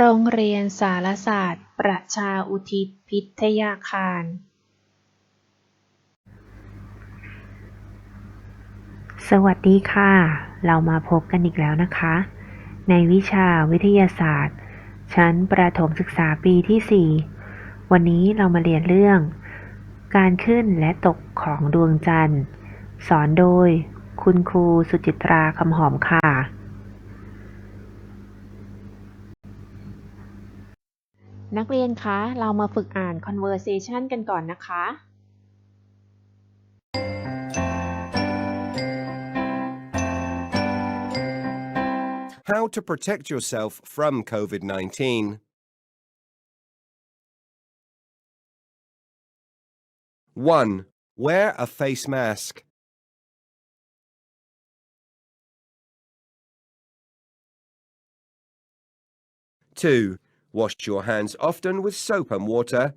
โรงเรียนสารศาสตร์ ประชาอุทิศพิทยาคาร สวัสดีค่ะ เรามาพบกันอีกแล้วนะคะ ในวิชาวิทยาศาสตร์ ชั้นประถมศึกษาปีที่ 4 วันนี้เรามาเรียนเรื่อง การขึ้นและตกของดวงจันทร์ สอนโดย คุณครูสุจิตราคำหอมค่ะ นักเรียนคะ เรามาฝึกอ่าน conversation กันก่อนนะคะ How to protect yourself from COVID 19. 1. Wear a face mask. 2. Wash your hands often with soap and water.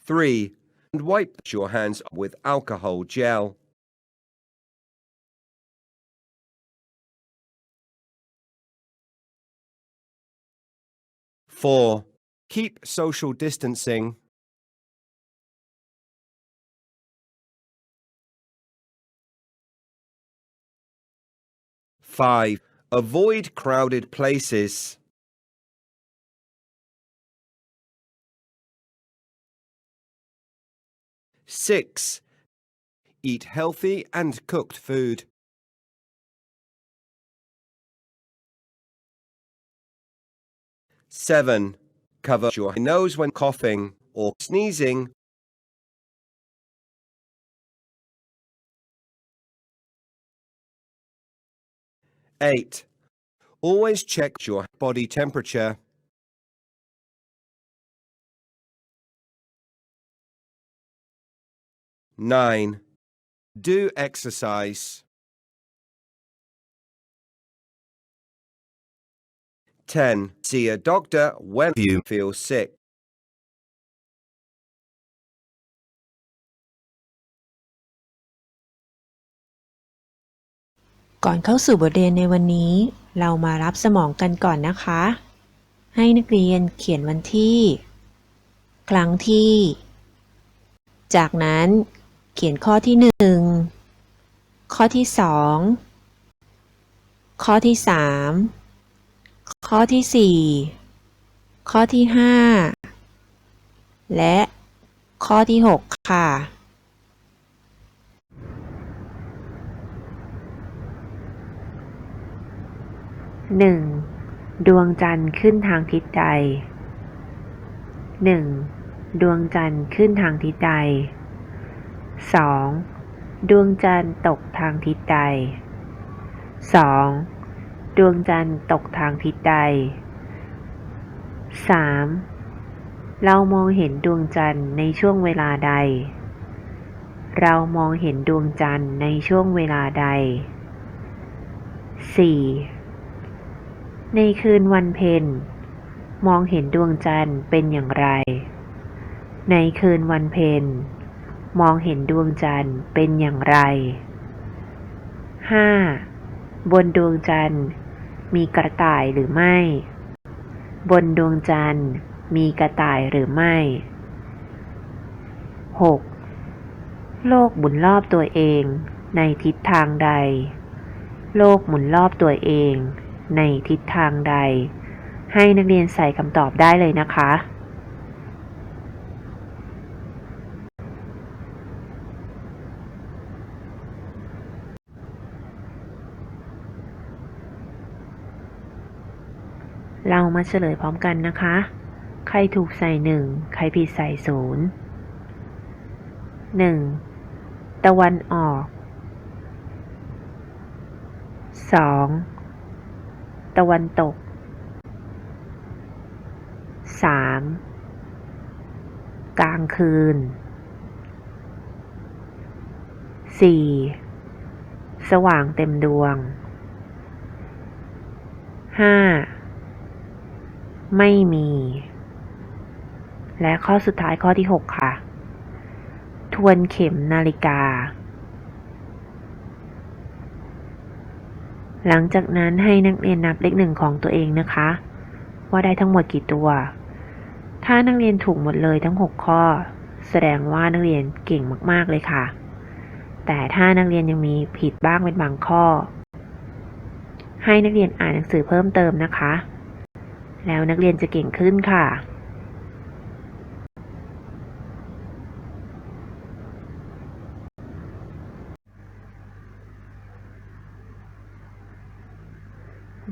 3. And wipe your hands with alcohol gel. 4. Keep social distancing. 5. Avoid crowded places. 6. Eat healthy and cooked food. 7. Cover your nose when coughing or sneezing. 8. Always check your body temperature. 9. Do exercise. 10. See a doctor when you feel sick. ก่อนเข้าสู่บทเรียนในวันนี้ เรามารับสมองกันก่อนนะคะ ให้นักเรียนเขียนวันที่ ครั้งที่ จากนั้นเขียนข้อที่หนึ่งข้อที่สองข้อที่สามข้อที่สี่ข้อที่ห้าและข้อที่หกค่ะ หนึ่งดวงจันทร์ขึ้นทางทิศใดหนึ่งดวงจันทร์ขึ้นทางทิศใดสองดวงจันทร์ตกทางทิศใดสองดวงจันทร์ตกทางทิศใดสามเรามองเห็นดวงจันทร์ในช่วงเวลาใด เรามองเห็นดวงจันทร์ในช่วงเวลาใดสี่ ในคืนวันเพ็ญมองเห็นดวงจันทร์เป็นอย่างไร ในคืนวันเพ็ญมองเห็นดวงจันทร์เป็นอย่างไร 5. บนดวงจันทร์มีกระต่ายหรือไม่ บนดวงจันทร์มีกระต่ายหรือไม่ 6. โลกหมุนรอบตัวเองในทิศทางใด โลกหมุนรอบตัวเอง ในทิศทางใด ให้นักเรียนใส่คำตอบได้เลยนะคะ เรามาเฉลยพร้อมกันนะคะ ใครถูกใส่หนึ่งใครผิดใส่ศูนย์หนึ่งตะวันออกสอง ตะวันตกสามกลางคืนสี่สว่างเต็มดวงห้าไม่มี และข้อสุดท้ายข้อที่ 6 ค่ะ ทวนเข็มนาฬิกา หลังจากนั้นให้นักเรียนนับเลขหนึ่งของตัวเองนะคะ ว่าได้ทั้งหมดกี่ตัว ถ้านักเรียนถูกหมดเลยทั้ง 6 ข้อ แสดงว่านักเรียนเก่งมากๆเลยค่ะ แต่ถ้านักเรียนยังมีผิดบ้างเป็นบางข้อ ให้นักเรียนอ่านหนังสือเพิ่มเติมนะคะ แล้วนักเรียนจะเก่งขึ้นค่ะ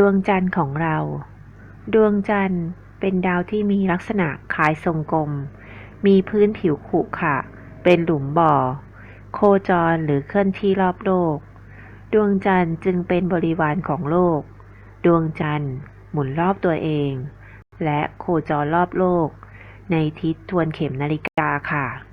ดวงจันทร์ของเรา ดวงจันทร์เป็นดาวที่มีลักษณะคล้ายทรงกลม มีพื้นผิวขรุขระเป็นหลุมบ่อ โคจรหรือเคลื่อนที่รอบโลก ดวงจันทร์จึงเป็นบริวารของโลก ดวงจันทร์หมุนรอบตัวเอง และโคจรรอบโลก ในทิศทวนเข็มนาฬิกาค่ะ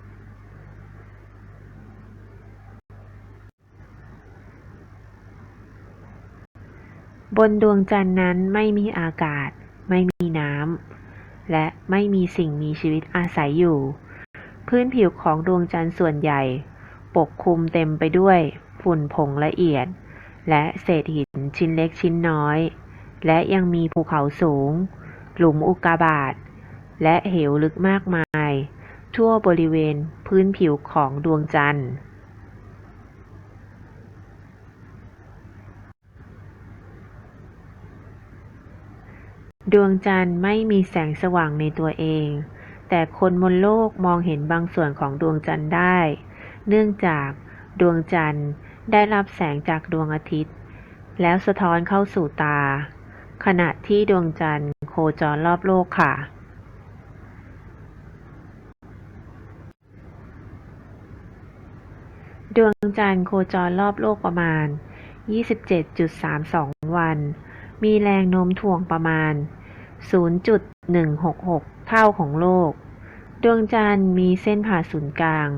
บนดวงจันทร์นั้นไม่มีอากาศ ไม่มีน้ำ และไม่มีสิ่งมีชีวิตอาศัยอยู่ พื้นผิวของดวงจันทร์ส่วนใหญ่ ปกคลุมเต็มไปด้วย ฝุ่นผงละเอียด และเศษหินชิ้นเล็กชิ้นน้อย และยังมีภูเขาสูง หลุมอุกกาบาต และเหวลึกมากมาย ทั่วบริเวณพื้นผิวของดวงจันทร์ ดวงจันทร์ไม่มีแสงสว่างในตัวเอง แต่คนบนโลกมองเห็นบางส่วนของดวงจันทร์ได้ เนื่องจากดวงจันทร์ได้รับแสงจากดวงอาทิตย์ แล้วสะท้อนเข้าสู่ตา ขณะที่ดวงจันทร์โคจรรอบโลกค่ะ ดวงจันทร์โคจรรอบโลกประมาณ 27.32 วัน มีแรงโน้มถ่วงประมาณ 0.166 เท่าของโลก ดวงจันทร์มีเส้นผ่าศูนย์กลาง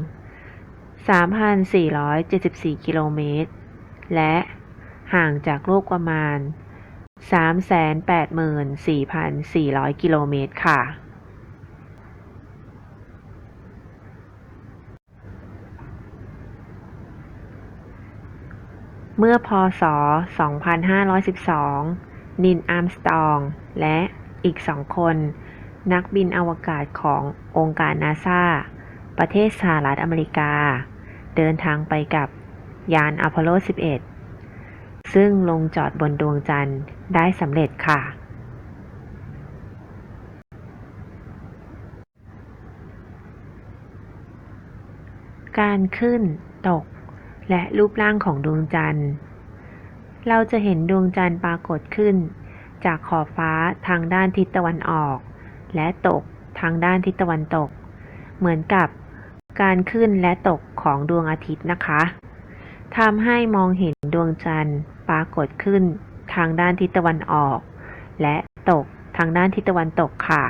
3,474 กิโลเมตร และห่างจากโลกประมาณ 384,400 กิโลเมตรค่ะ เมื่อพศ 2512 นินอาร์มสตอง และ อีกสองคน นักบินอวกาศขององค์การนาซาประเทศสหรัฐอเมริกา เดินทางไปกับยานอพอลโล 11 ซึ่งลงจอดบนดวงจันทร์ได้สำเร็จค่ะ การขึ้น ตก และรูปร่างของดวงจันทร์ เราจะเห็นดวงจันทร์ปรากฏขึ้น จากขอบฟ้าทางด้านทิศตะวันออก และตกทางด้านทิศตะวันตก เหมือนกับการขึ้นและตกของดวงอาทิตย์นะคะทำให้มองเห็นดวงจันทร์ปรากฏขึ้นทางด้านทิศตะวันออก และตกทางด้านทิศตะวันตกค่ะ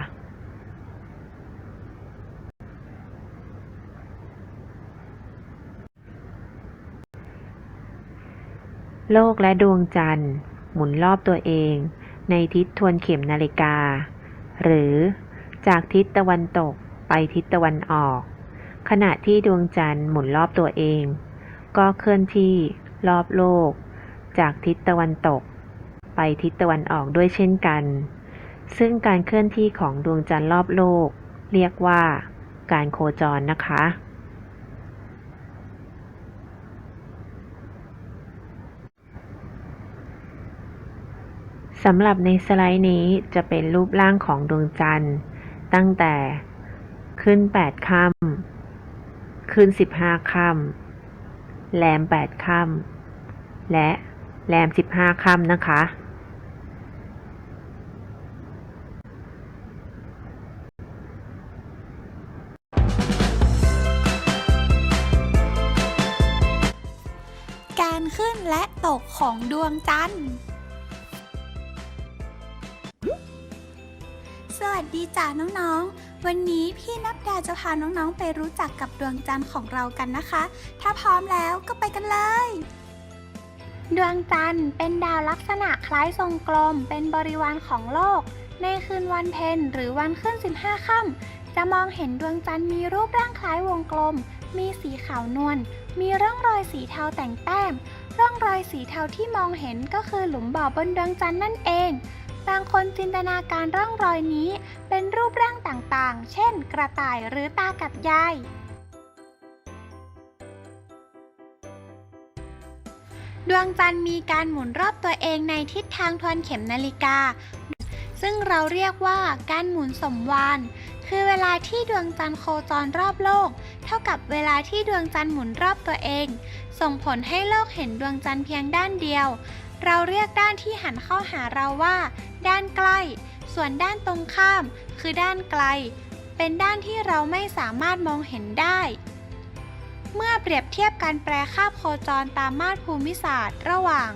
โลกและดวงจันทร์หมุนรอบตัวเอง ในทิศทวนเข็มนาฬิกา หรือจากทิศตะวันตกไปทิศตะวันออก ขณะที่ดวงจันทร์หมุนรอบตัวเอง ก็เคลื่อนที่รอบโลก จากทิศตะวันตก ไปทิศตะวันออกด้วยเช่นกัน ซึ่งการเคลื่อนที่ของดวงจันทร์รอบโลก เรียกว่าการโคจรนะคะ สำหรับในสไลด์นี้จะเป็นรูปร่างของดวงจันทร์ ตั้งแต่ขึ้น 8ค่ำขึ้น 15ค่ำแรม 8ค่ำและแรม 15ค่ำนะคะ การขึ้นและตกของดวงจันทร์ วัสดีจ้าน้องๆ วันนี้พี่นับดาจะพาน้องๆ ไปรู้จักกับดวงจันทร์ของเรากันนะคะ ถ้าพร้อมแล้วก็ไปกันเลย ดวงจันทร์เป็นดาวลักษณะคล้ายทรงกลม เป็นบริวารของโลก ในคืนวันเพ็ญหรือวันขึ้น 15 ค่ำจะมองเห็นดวงจันทร์มีรูปร่างคล้ายวงกลม มีสีขาวนวล มีร่องรอยสีเทาแต่งแต้ม ร่องรอยสีเทาที่มองเห็นก็คือหลุมบ่อบนดวงจันทร์นั่นเอง บางคนจินตนาการร่องรอยนี้เป็นรูปร่างต่างๆ เช่น กระต่ายหรือตากับยาย ดวงจันทร์มีการหมุนรอบตัวเองในทิศทางทวนเข็มนาฬิกา ซึ่งเราเรียกว่าการหมุนสมวาน คือเวลาที่ดวงจันทร์โคจรรอบโลก เท่ากับเวลาที่ดวงจันทร์หมุนรอบตัวเอง ส่งผลให้โลกเห็นดวงจันทร์เพียงด้านเดียว เราเรียกด้านที่หันเข้าหาเราว่า ด้านใกล้ ส่วนด้านตรงข้าม คือด้านไกล เป็นด้านที่เราไม่สามารถมองเห็นได้ เมื่อเปรียบเทียบการแปรคาบโคจรตามมาตรภูมิศาสตร์ ระหว่าง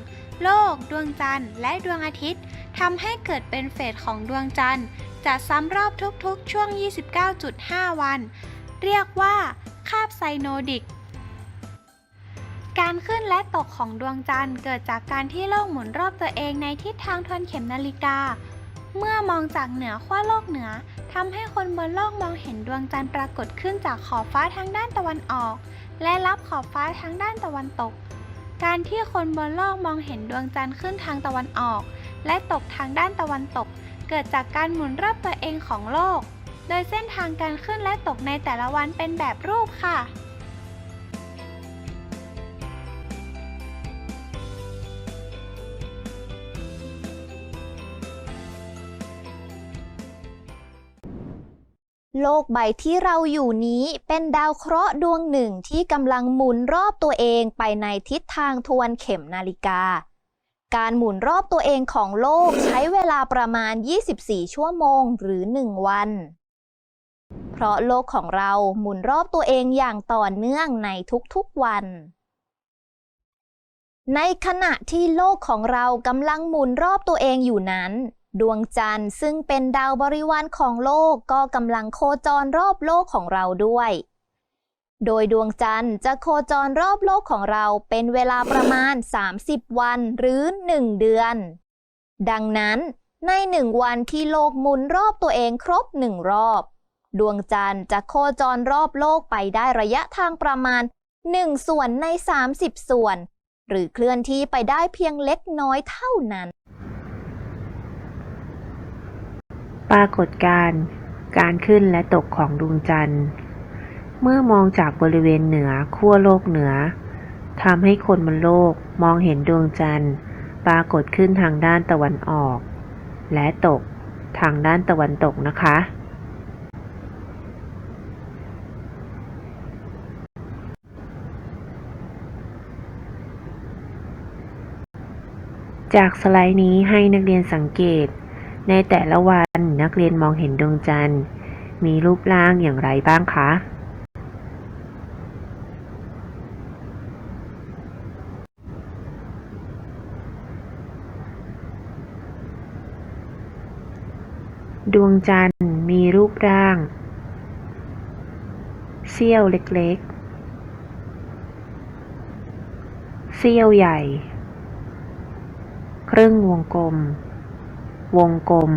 โลก ดวงจันทร์ และดวงอาทิตย์ทำให้เกิดเป็นเฟสของดวงจันทร์จะซ้ำรอบทุกๆ ช่วง 29.5 วัน เรียกว่า คาบไซโนดิก การขึ้นและตกของดวงจันทร์เกิดจากการที่โลกหมุนรอบตัวเองในทิศทางทวนเข็มนาฬิกา เมื่อมองจากเหนือขั้วโลกเหนือทำให้คนบนโลกมองเห็นดวงจันทร์ปรากฏขึ้นจากขอบฟ้าทางด้านตะวันออก และรับขอบฟ้าทางด้านตะวันตก การที่คนบนโลกมองเห็นดวงจันทร์ขึ้นทางตะวันออก และตกทางด้านตะวันตก เกิดจากการหมุนรอบตัวเองของโลก โดยเส้นทางการขึ้นและตกในแต่ละวันเป็นแบบรูปค่ะ โลกใบที่เราอยู่นี้เป็นดาวเคราะห์ดวงหนึ่งที่กำลังหมุนรอบตัวเองไปในทิศทางทวนเข็มนาฬิกา การหมุนรอบตัวเองของโลกใช้เวลาประมาณ 24 ชั่วโมงหรือ 1 วัน เพราะโลกของเราหมุนรอบตัวเองอย่างต่อเนื่องในทุกๆวัน ในขณะที่โลกของเรากำลังหมุนรอบตัวเองอยู่นั้น ดวงจันทร์ซึ่งเป็นดาวบริวารของโลกก็กำลังโคจรรอบโลกของเราด้วย โดยดวงจันทร์จะโคจรรอบโลกของเราเป็นเวลาประมาณ 30 วันหรือ 1 เดือน ดังนั้นในหนึ่งวันที่โลกหมุนรอบตัวเองครบหนึ่งรอบ ดวงจันทร์จะโคจรรอบโลกไปได้ระยะทางประมาณ 1 ส่วนใน 30 ส่วน หรือเคลื่อนที่ไปได้เพียงเล็กน้อยเท่านั้น ปรากฏการณ์การขึ้นและตกของดวงจันทร์ เมื่อมองจากบริเวณเหนือขั้วโลกเหนือทำให้คนบนโลกมองเห็นดวงจันทร์ ปรากฏขึ้นทางด้านตะวันออก และตกทางด้านตะวันตกนะคะ จากสไลด์นี้ให้นักเรียนสังเกต ในแต่ละวันนักเรียนมองเห็นดวงจันทร์ มีรูปร่างอย่างไรบ้างคะ ดวงจันทร์มีรูปร่าง เสี้ยวเล็กๆ เสี้ยวใหญ่ ครึ่งวงกลม วงกลม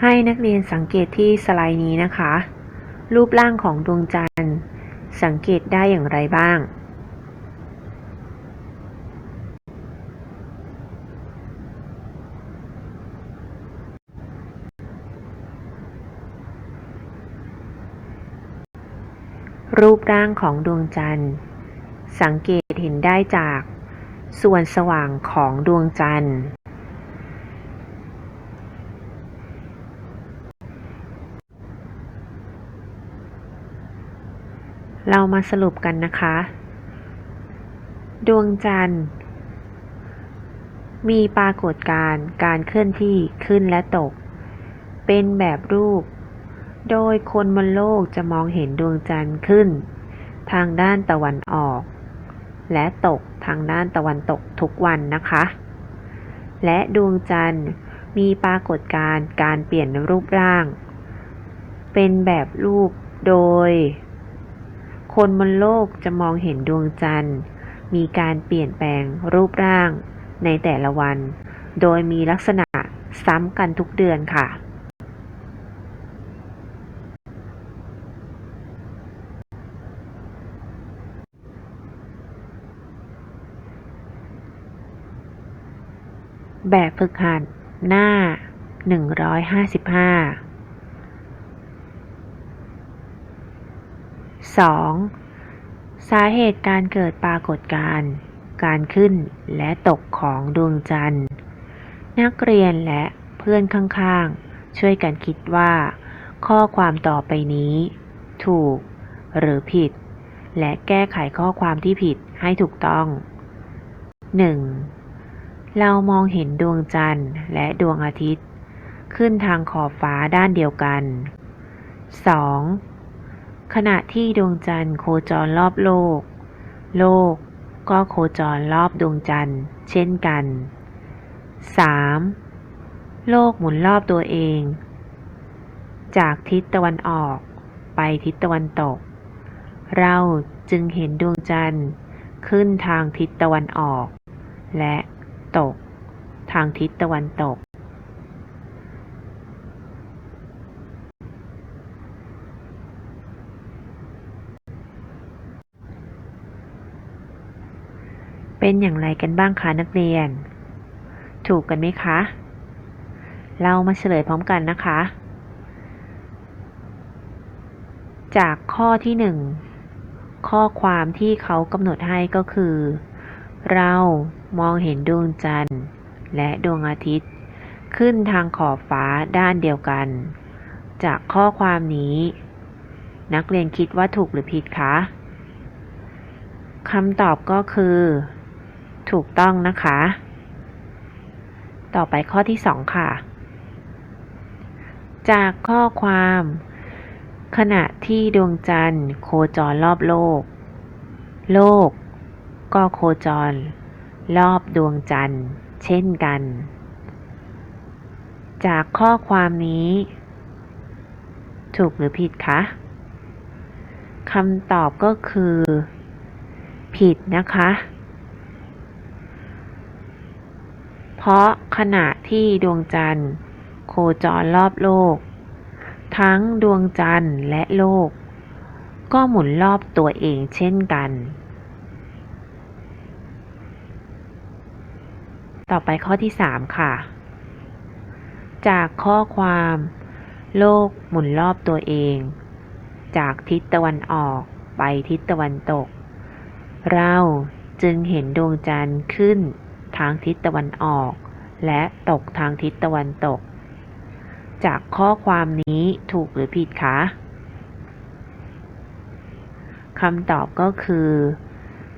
ให้นักเรียนสังเกตที่สไลด์นี้นะคะ รูปร่างของดวงจันทร์ สังเกตได้อย่างไรบ้าง ร่างของดวงจันทร์ สังเกตเห็นได้จาก ส่วนสว่างของดวงจันทร์ เรามาสรุปกันนะคะ ดวงจันทร์ มีปรากฏการณ์การเคลื่อนที่ขึ้นและตก เป็นแบบรูปโดยคนบนโลกจะมองเห็นดวงจันทร์ขึ้น ทางด้านตะวันออก และตกทางด้านตะวันตกทุกวันนะคะ และดวงจันทร์มีปรากฏการณ์การเปลี่ยนรูปร่าง เป็นแบบรูปโดย คนบนโลกจะมองเห็นดวงจันทร์ มีการเปลี่ยนแปลงรูปร่างในแต่ละวัน โดยมีลักษณะซ้ำกันทุกเดือนค่ะ แบบฝึกหัดหน้า 155 2. สาเหตุการเกิดปรากฏการณ์การขึ้นและตกของดวงจันทร์ นักเรียนและเพื่อนข้างๆ ช่วยกันคิดว่า ข้อความต่อไปนี้ ถูก หรือผิด และแก้ไขข้อความที่ผิดให้ถูกต้อง 1. เรามองเห็นดวงจันทร์และดวงอาทิตย์ ขึ้นทางขอบฟ้าด้านเดียวกัน 2. ขณะที่ดวงจันทร์โคจรรอบโลก โลกก็โคจรรอบดวงจันทร์ เช่นกัน 3. โลกหมุนรอบตัวเอง จากทิศตะวันออกไปทิศตะวันตก เราจึงเห็นดวงจันทร์ขึ้นทางทิศตะวันออก และ ตก ทางทิศตะวันตก เป็นอย่างไรกันบ้างคะนักเรียน ถูกกันไหมคะ เรามาเฉลยพร้อมกันนะคะ จากข้อที่หนึ่งข้อความที่เขากำหนดให้ก็คือ เรามองเห็นดวงจันทร์และดวงอาทิตย์ ขึ้นทางขอบฟ้าด้านเดียวกัน จากข้อความนี้ นักเรียนคิดว่าถูกหรือผิดคะคำตอบก็คือ ถูกต้องนะคะ ต่อไปข้อที่สองค่ะ จากข้อความ ขณะที่ดวงจันทร์โคจรรอบโลก โลก ก็โคจร รอบดวงจันทร์ เช่นกัน จากข้อความนี้ ถูกหรือผิดคะคำตอบก็คือ ผิดนะคะ เพราะขณะที่ดวงจันทร์ โคจรรอบโลก ทั้งดวงจันทร์และโลก ก็หมุนรอบตัวเองเช่นกัน ต่อไปข้อที่ 3 ค่ะ จากข้อความ โลกหมุนรอบตัวเอง จากทิศตะวันออกไปทิศตะวันตก เราจึงเห็นดวงจันทร์ขึ้นทางทิศตะวันออก และตกทางทิศตะวันตก จากข้อความนี้ถูกหรือผิดคะคำตอบก็คือ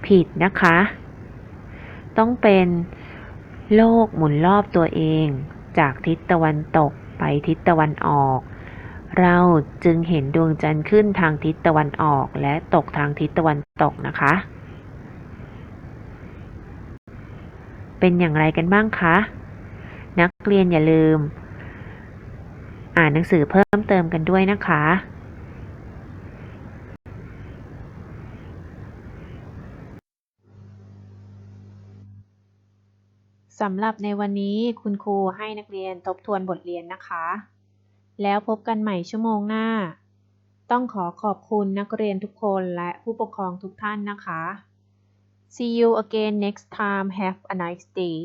ผิดนะคะ ต้องเป็น โลกหมุนรอบตัวเอง จากทิศตะวันตกไปทิศตะวันออก เราจึงเห็นดวงจันทร์ขึ้นทางทิศตะวันออก และตกทางทิศตะวันตกนะคะ เป็นอย่างไรกันบ้างคะ นักเรียนอย่าลืม อ่านหนังสือเพิ่มเติมกันด้วยนะคะ สำหรับในวันนี้คุณครูให้นักเรียนทบทวนบทเรียนนะคะ แล้วพบกันใหม่ชั่วโมงหน้า ต้องขอขอบคุณนักเรียนทุกคนและผู้ปกครองทุกท่านนะคะ See you again next time. Have a nice day.